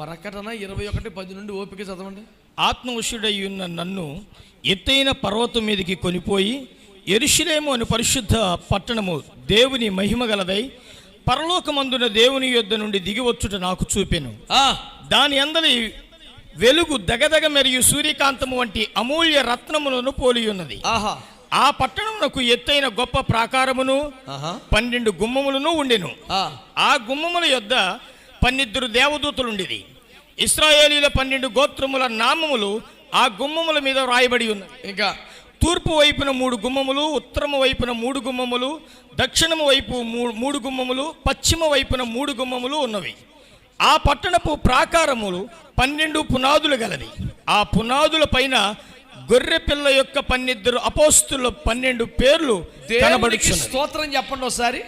ప్రకటన ఇరవై ఒకటి పది నుండి ఓపిక చదవండి. ఆత్మవశుడై ఉన్న నన్ను ఎత్తైన పర్వతం మీదకి కొనిపోయి ఎరుషులేము అని పరిశుద్ధ పట్టణము దేవుని మహిమ గలదై పరలోకమందున దేవుని యొద్ద నుండి దిగివచ్చుట నాకు చూపెను. ఆ, దాని అందరి వెలుగు దగదగ మరియు సూర్యకాంతము వంటి అమూల్య రత్నములను పోలి ఉన్నది ఆహా. ఆ పట్టణమునకు ఎత్తైన గొప్ప ప్రాకారమును పన్నెండు గుమ్మములను ఉండెను. ఆ గుమ్మముల యొద్ద పన్నిద్దరు దేవదూతలుండిరి ఇస్రాయేలీల పన్నెండు గోత్రముల నామములు ఆ గుమ్మముల మీద వ్రాయబడి ఉన్నది ఇంకా తూర్పు వైపున మూడు గుమ్మములు ఉత్తరము వైపున మూడు గుమ్మములు దక్షిణము వైపు మూడు మూడు గుమ్మములు పశ్చిమ వైపున మూడు గుమ్మములు ఉన్నవి. ఆ పట్టణపు ప్రాకారములు పన్నెండు పునాదులు గలది ఆ పునాదుల పైన గొర్రె పిల్ల యొక్క పన్నెద్దరు అపోస్తుల పన్నెండు పేర్లు దేవునికి స్తోత్రం చెప్పండి ఒకసారి.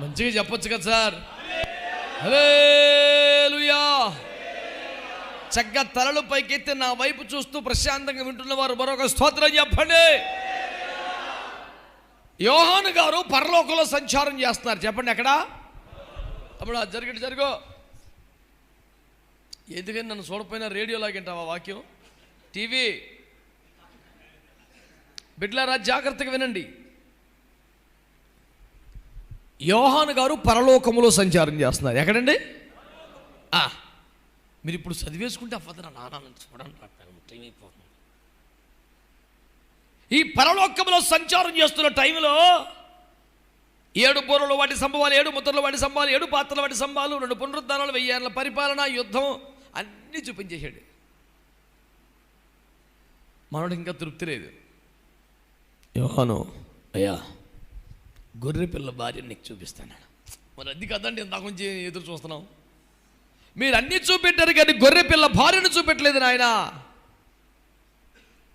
మంచిగా చెప్పొచ్చు కదా సార్. హల్లెలూయా. చక్కగా తలలు పైకెత్తి నా వైపు చూస్తూ ప్రశాంతంగా వింటున్న వారు మరొక స్తోత్రం చెప్పండి. యోహాను గారు పరలోకంలో సంచారం చేస్తున్నారు. చెప్పండి ఎక్కడ? అప్పుడు జరిగటి జరుగు. ఎందుకని నన్ను చూడపోయినా రేడియో లాగింటావా వాక్యం? టీవీ. బిడ్లారా జాగ్రత్తగా వినండి. యోహాను గారు పరలోకములో సంచారం చేస్తున్నారు. ఎక్కడండి? ఆ, మీరు ఇప్పుడు చదివేసుకుంటే అవ్వదురా నాన్న చూడండి టైం అయిపోతుంది. ఈ పరలోకములో సంచారం చేస్తున్న టైంలో ఏడు బోరలు వాటి సంభవాలు ఏడు ముద్రలు వాటి సంభవాలు ఏడు పాత్రలు వాటి సంభవాలు రెండు పునరుద్ధానాలు వెయ్యేళ్ళ పరిపాలన యుద్ధం అన్నీ చూపించేశాడు. మనోడు ఇంకా తృప్తి లేదు. యోహాను అయ్యా గొర్రెపిల్ల భార్య నీకు చూపిస్తాను మరి అది కదండి ఇంత కొంచెం ఎదురు చూస్తున్నాం. మీరు అన్నీ చూపెట్టారు కానీ గొర్రె పిల్ల భార్యను చూపెట్టలేదు నాయన.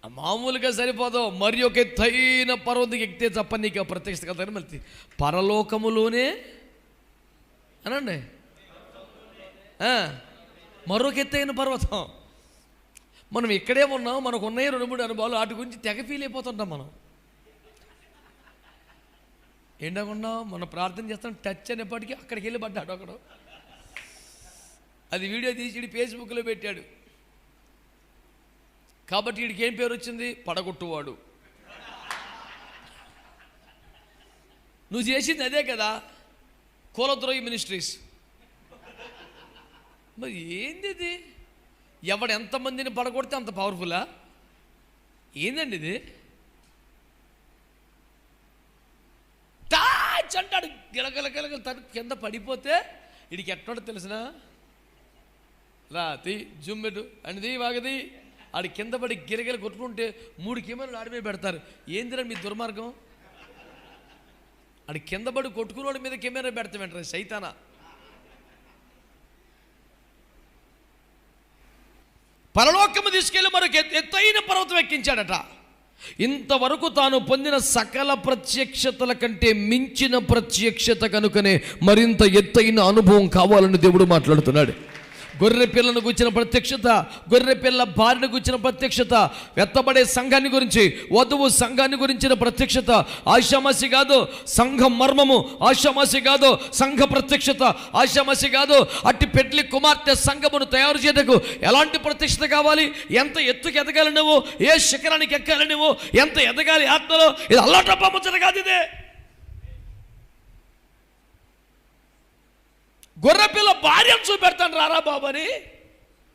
మామూలుగా సరిపోదు. మరి ఒక ఎత్తైన పర్వతం ఎక్కితే తప్ప నీకు ప్రత్యక్ష కదా మళ్ళీ పరలోకములోనే అనండి. మరొక ఎత్తైన పర్వతం. మనం ఇక్కడే ఉన్నాం మనకు ఉన్నాయి రెండు మూడు అనుభవాలు వాటి గురించి తెగ ఫీల్ అయిపోతుంటాం మనం. ఏంటకుండా మనం ప్రార్థన చేస్తాం టచ్ అనేప్పటికీ అక్కడికి వెళ్ళి పడ్డాడు ఒకడు. అది వీడియో తీసి ఫేస్బుక్లో పెట్టాడు. కాబట్టి వీడికి ఏం పేరు వచ్చింది? పడగొట్టువాడు. నువ్వు చేసింది అదే కదా కులద్రోహి మినిస్ట్రీస్. మరి ఏంది ఇది? ఎవడు ఎంతమందిని పడగొడితే అంత పవర్ఫుల్లా ఏందండి ఇది? టాచ్ అంటాడు. గిలగల గిలగల తను కింద పడిపోతే వీడికి ఎట్టాడో తెలిసిన? రాతి తీ అనిది వాగది. ఆడి కింద పడి గిరగిల కొట్టుకుంటే మూడు కెమెరాలు ఆడి మీద పెడతారు. ఏందిరా మీ దుర్మార్గం? ఆడి కింద పడి కొట్టుకున్నోడి మీద కెమెరా పెడతామంటారు సైతానా. పరలోకము తీసుకెళ్ళి మరొక ఎత్తైన పర్వతం ఎక్కించాడట. ఇంతవరకు తాను పొందిన సకల ప్రత్యక్షతల కంటే మించిన ప్రత్యక్షత కనుకనే మరింత ఎత్తైన అనుభవం కావాలని దేవుడు మాట్లాడుతున్నాడు. గొర్రె పిల్లను గుచ్చిన ప్రత్యక్షత గొర్రె పిల్ల భార్యను గుచ్చిన ప్రత్యక్షత వెత్తబడే సంఘాన్ని గురించి వధువు సంఘాన్ని గురించిన ప్రత్యక్షత ఆశామాసి కాదు సంఘ మర్మము ఆశామాసి కాదు సంఘ ప్రత్యక్షత ఆశామాసి కాదు అట్టి పెట్లి కుమార్తె సంఘమును తయారు చేయటకు ఎలాంటి ప్రత్యక్షత కావాలి? ఎంత ఎత్తుకు ఎదగాలి నువ్వు? ఏ శిఖరానికి ఎక్కాలి నువ్వు? ఎంత ఎదగాలి ఆత్మలో? ఇది అల్లాటప్ప ముచ్చట కాదు ఇదే. గొర్రెపిల్ల భార్యను చూపెడతాను రారా బాబు అని.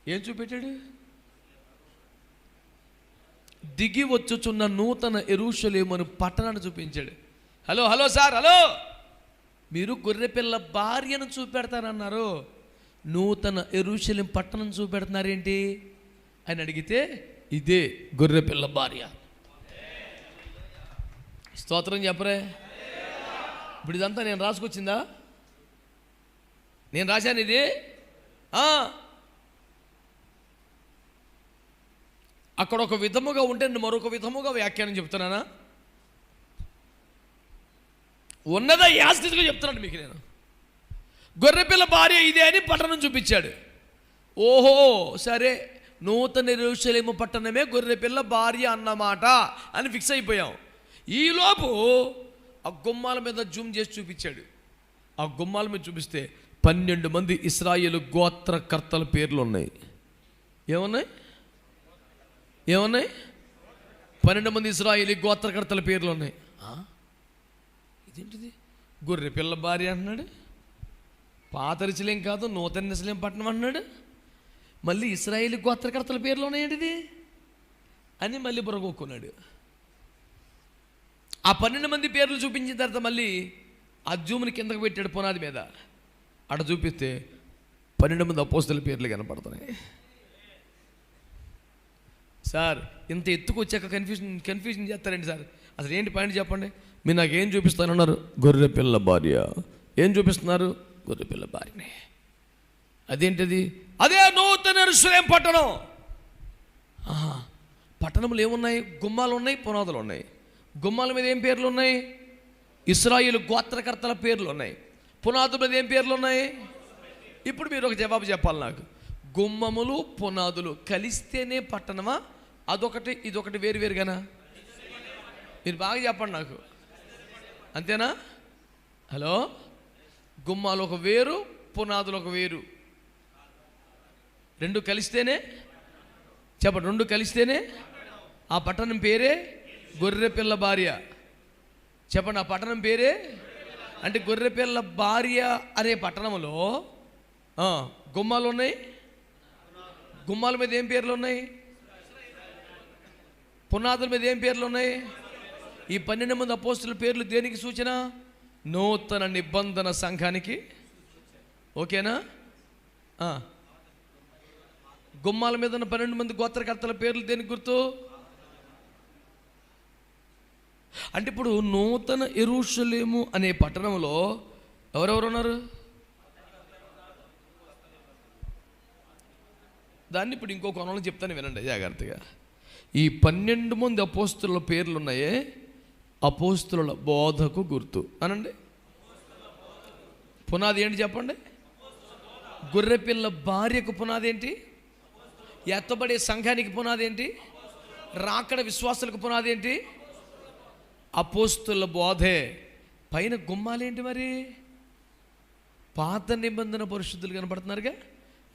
ఏం చూపెట్టాడు? దిగి వచ్చుచున్న నూతన ఎరుషలేమను పట్టణాన్ని చూపించాడు. Hello hello sir hello. మీరు గొర్రెపిల్ల భార్యను చూపెడతానన్నారు. నూతన ఎరుషలేం పట్టణం చూపెడుతున్నారేంటి? అని అడిగితే ఇదే గొర్రెపిల్ల భార్య. స్తోత్రం చెప్పరే. ఇప్పుడు ఇదంతా నేను రాసుకొచ్చిందా? నేను రాశాను ఇది. అక్కడ ఒక విధముగా ఉంటే నేను మరొక విధముగా వ్యాఖ్యానం చెప్తున్నానా? ఉన్నద యాస్థితిగా చెప్తున్నాడు మీకు నేను. గొర్రెపిల్ల భార్య ఇదే అని పట్టణం చూపించాడు. ఓహో సరే. నూతన ఎరుషలేము పట్టణమే గొర్రెపిల్ల భార్య అన్నమాట అని ఫిక్స్ అయిపోయాం. ఈలోపు ఆ గుమ్మాల మీద జూమ్ చేసి చూపించాడు. ఆ గుమ్మాల మీద చూపిస్తే పన్నెండు మంది ఇస్రాయేల్ గోత్రకర్తల పేర్లు ఉన్నాయి ఏమున్నాయి? ఏమున్నాయి? పన్నెండు మంది ఇస్రాయేలీ గోత్రకర్తల పేర్లు ఉన్నాయి ఇదేంటిది? గొర్రె పిల్ల భార్య అంటున్నాడు. పాత రుచులేం కాదు నూతన రుచులేం పట్టణం అంటున్నాడు. మళ్ళీ ఇస్రాయేలీ గోత్రకర్తల పేర్లు ఉన్నాయంటిది అని మళ్ళీ బుర్రగొక్కున్నాడు. ఆ పన్నెండు మంది పేర్లు చూపించిన తర్వాత మళ్ళీ ఆ జూముని కిందకు పెట్టాడు పునాది మీద. అక్కడ చూపిస్తే పన్నెండు మంది అపోస్తుల పేర్లు కనపడుతున్నాయి. సార్ ఇంత ఎత్తుకు వచ్చాక కన్ఫ్యూజన్ కన్ఫ్యూజన్ చేస్తారండి సార్. అసలు ఏంటి పాయింట్ చెప్పండి? మీరు నాకు ఏం చూపిస్తానన్నారు? గొర్రె పిల్ల భార్య. ఏం చూపిస్తున్నారు? గొర్రె పిల్ల భార్యనే. అదేంటిది? అదే నూతన రుసులేం పట్టణం. ఆహా. పట్టణములు ఏమున్నాయి? గుమ్మాలు ఉన్నాయి పునాదులు ఉన్నాయి. గుమ్మాల మీద ఏం పేర్లు ఉన్నాయి? ఇస్రాయిల్ గోత్రకర్తల పేర్లు ఉన్నాయి. పునాదుల మీద ఏం పేర్లు ఉన్నాయి ఇప్పుడు మీరు ఒక జవాబు చెప్పాలి నాకు. గుమ్మములు పునాదులు కలిస్తేనే పట్టణమా? అదొకటి ఇదొకటి వేరు వేరుగానా? మీరు బాగా చెప్పండి నాకు. అంతేనా? హలో? గుమ్మాలు ఒక వేరు పునాదులు ఒక వేరు. రెండు కలిస్తేనే? చెప్పండి రెండు కలిస్తేనే? ఆ పట్టణం పేరే గొర్రె పిల్ల భార్య. చెప్పండి ఆ పట్టణం పేరే అంటే గొర్రెపిల్ల భార్య అనే పట్టణంలో గుమ్మాలు ఉన్నాయి? గుమ్మాల మీద ఏం పేర్లు ఉన్నాయి? పునాదుల మీద ఏం పేర్లు ఉన్నాయి? ఈ పన్నెండు మంది అపోస్తుల పేర్లు దేనికి సూచన? నూతన నిబంధన సంఘానికి. ఓకేనా? గుమ్మాల మీద ఉన్న పన్నెండు మంది గోత్రకర్తల పేర్లు దేనికి గుర్తు? అంటే ఇప్పుడు నూతన ఎరుషలేము అనే పట్టణంలో ఎవరెవరు ఉన్నారు దాన్ని ఇప్పుడు ఇంకో కొనలో చెప్తాను వినండి జాగ్రత్తగా. ఈ పన్నెండు మంది అపోస్తుల పేర్లు ఉన్నాయే అపోస్తుల బోధకు గుర్తు. అనండి. పునాది ఏంటి చెప్పండి? గొర్రెపిల్ల భార్యకు పునాది ఏంటి? ఎత్తబడే సంఘానికి పునాది ఏంటి? రాకడ విశ్వాసులకు పునాది ఏంటి? అపోస్తుల బోధే పైన గుమ్మాలేంటి మరి? పాత నిబంధన పరిశుద్ధులు కనపడుతున్నారుగా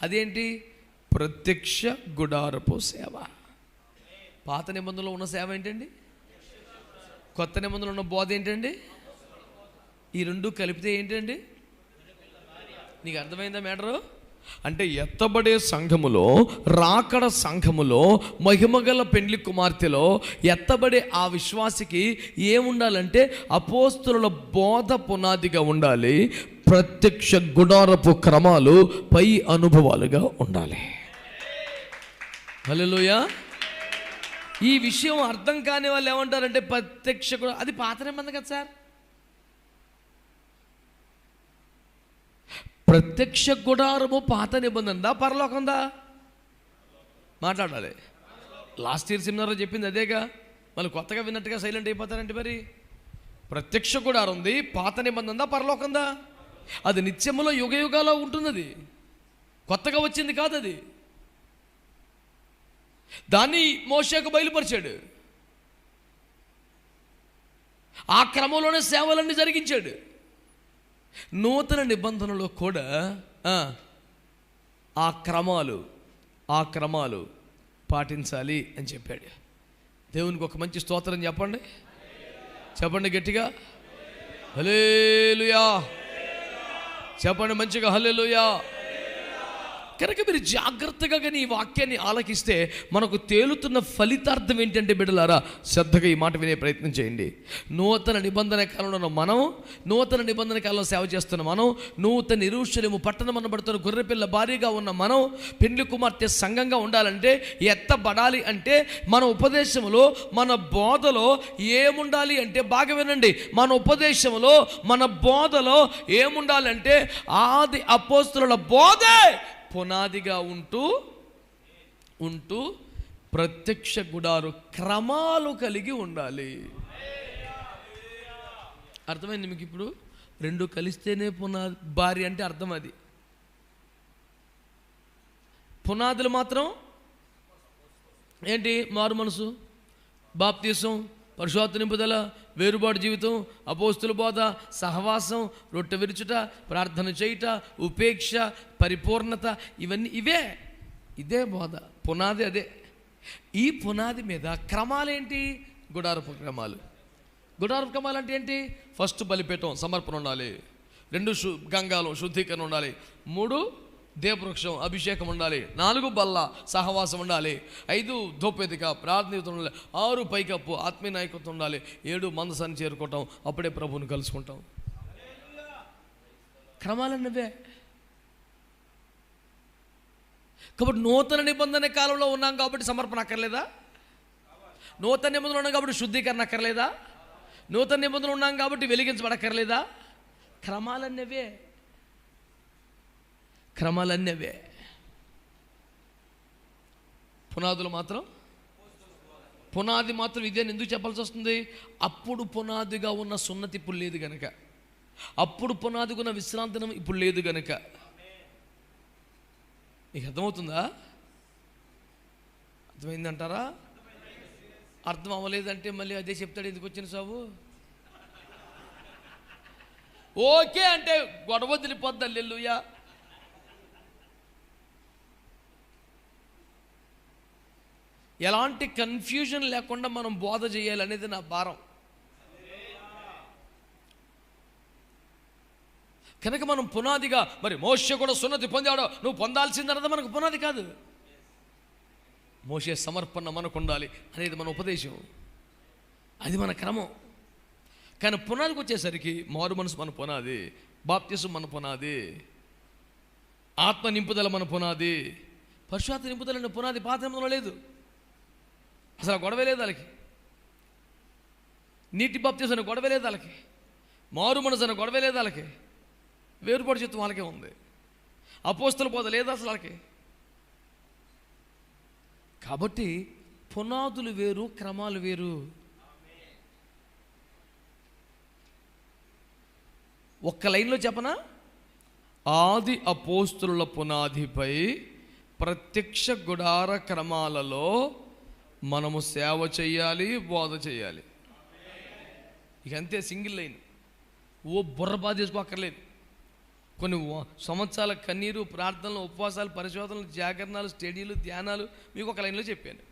అదేంటి? ప్రత్యక్ష గుడారపు సేవ. పాత నిబంధనలో ఉన్న సేవ ఏంటండి? కొత్త నిబంధనలో ఉన్న బోధ ఏంటండి? ఈ రెండు కలిపితే ఏంటండి? నీకు అర్థమైందా మేడరు అంటే ఎత్తబడే సంఘములో రాకడ సంఘములో మహిమగల పెండ్లి కుమార్తెలో ఎత్తబడే ఆ విశ్వాసికి ఏముండాలంటే అపోస్తుల బోధ పునాదిగా ఉండాలి ప్రత్యక్ష గుడారపు క్రమాలు పై అనుభవాలుగా ఉండాలి. హలోయ ఈ విషయం అర్థం కాని వాళ్ళు ఏమంటారంటే ప్రత్యక్ష అది పాత నిబంధన కదా సార్. ప్రత్యక్ష గుడారము పాత నిబంధనదా పరలోకందా మాట్లాడాలి. లాస్ట్ ఇయర్ సెమినార్లో చెప్పింది అదేగా. మళ్ళీ కొత్తగా విన్నట్టుగా సైలెంట్ అయిపోతారంటే మరి. ప్రత్యక్ష గుడారం ఉంది పాత నిబంధనదా పరలోకందా అది నిత్యములో యుగ యుగాలో ఉంటుంది అది కొత్తగా వచ్చింది కాదు అది దాన్ని మోషకు బయలుపరిచాడు. ఆ క్రమంలోనే సేవలన్నీ జరిగించాడు. నూతన నిబంధనలో కూడా ఆ, క్రమాలు ఆ క్రమాలు పాటించాలి అని చెప్పాడు. దేవునికి ఒక మంచి స్తోత్రం చెప్పండి. చెప్పండి గట్టిగా. హలేలుయా చెప్పండి మంచిగా హలేలుయా కనుక మీరు జాగ్రత్తగా కానీ ఈ వాక్యాన్ని ఆలకిస్తే మనకు తేలుతున్న ఫలితార్థం ఏంటంటే బిడ్డలారా శ్రద్ధగా ఈ మాట వినే ప్రయత్నం చేయండి. నూతన నిబంధన కాలంలో మనం నూతన నిబంధన కాలంలో సేవ చేస్తున్న మనం నూతన నిరూషలేము పట్టణం అనబడుతున్న గొర్రెపిల్ల భారీగా ఉన్న మనం పెండ్లి కుమార్తె సంఘంగా ఉండాలంటే ఎత్తబడాలి అంటే మన ఉపదేశంలో మన బోధలో ఏముండాలి అంటే బాగా వినండి. మన ఉపదేశంలో మన బోధలో ఏముండాలంటే ఆది అపోస్తుల బోధే పునాదిగా ఉంటూ ఉంటూ ప్రత్యక్ష గుడారు క్రమాలు కలిగి ఉండాలి. అర్థమైంది మీకు ఇప్పుడు? రెండు కలిస్తేనే పునాది భార్య అంటే అర్థం అది. పునాదులు మాత్రం ఏంటి? మారు మనసు బాప్తీసం పరిశోధన నింపుదల వేరుబాటు జీవితం అపోస్తుల బోధ సహవాసం రొట్టె విరుచుట ప్రార్థన చేయుట ఉపేక్ష పరిపూర్ణత ఇవన్నీ ఇవే. ఇదే బోధ. పునాది అదే. ఈ పునాది మీద క్రమాలేంటి? గుడారపు క్రమాలు. గుడారపు క్రమాలు అంటే ఏంటి? ఫస్ట్ బలిపేటం సమర్పణ ఉండాలి. రెండు శు గంగాలం శుద్ధీకరణ ఉండాలి. మూడు దేవవృక్షం అభిషేకం ఉండాలి. నాలుగు బల్ల సహవాసం ఉండాలి. ఐదు ధూపేదిక ప్రార్థనీయత ఉండాలి. ఆరు పైకప్పు ఆత్మీయ నాయకత్వం ఉండాలి. ఏడు మందసాన్ని చేరుకోవటం అప్పుడే ప్రభువుని కలుసుకుంటాం. క్రమాలన్నవే కాబట్టి నూతన నిబంధన కాలంలో ఉన్నాం కాబట్టి సమర్పణ అక్కర్లేదా? నూతన నిబంధనలు ఉన్నాం కాబట్టి శుద్ధీకరణ అక్కర్లేదా? నూతన నిబంధనలు ఉన్నాం కాబట్టి వెలిగించబడక్కర్లేదా? క్రమాలన్నవే క్రమాలన్నవే. పునాదులు మాత్రం? పునాది మాత్రం ఇదే ఎందుకు చెప్పాల్సి వస్తుంది? అప్పుడు పునాదిగా ఉన్న సున్నతి ఇప్పుడు లేదు గనక. అప్పుడు పునాదిగా ఉన్న విశ్రాంతనం ఇప్పుడు లేదు గనక. మీకు అర్థమవుతుందా? అర్థమైందంటారా? అర్థం అవ్వలేదంటే మళ్ళీ అదే చెప్తాడు ఎందుకు వచ్చిన సాబు? ఓకే అంటే గొడవ వదిలిపోద్దా లెల్లుయా ఎలాంటి కన్ఫ్యూజన్ లేకుండా మనం బోధ చేయాలనేది నా భారం. కనుక మనం పునాదిగా మరి మోష కూడా సున్నతి పొందాడో నువ్వు పొందాల్సిందన్నది మనకు పునాది కాదు. మోసే సమర్పణ మనకు ఉండాలి అనేది మన ఉపదేశం. అది మన క్రమం. కానీ పునాదికి వచ్చేసరికి మారు మనసు మన పునాది బాప్తిసం మన పునాది ఆత్మ నింపుదల మన పునాది పరిశుభాత్మ నింపుదల పునాది పాత్రలో లేదు. అసలు గొడవ లేదు వాళ్ళకి. నీటి బాప్తిసం అనే గొడవ లేదు వాళ్ళకి. మారు మనసు అనే గొడవే లేదు వాళ్ళకి. వేరుపడి చిత్తం వాళ్ళకే ఉంది. అపోస్తుల బోధ లేదు అసలు వాళ్ళకి. కాబట్టి పునాదులు వేరు క్రమాలు వేరు. ఒక్క లైన్లో చెప్పనా? ఆది అపోస్తుల పునాదిపై ప్రత్యక్ష గుడార క్రమాలలో మనము సేవ చేయాలి బోధ చేయాలి. ఇక అంతే సింగిల్ లైన్. ఓ బుర్ర బాధ చేసుకోక్కర్లేదు. కొన్ని సంవత్సరాల కన్నీరు ప్రార్థనలు ఉపవాసాలు పరిశోధనలు జాగరణాలు స్టడీలు ధ్యానాలు మీకు ఒక లైన్లో చెప్పాను.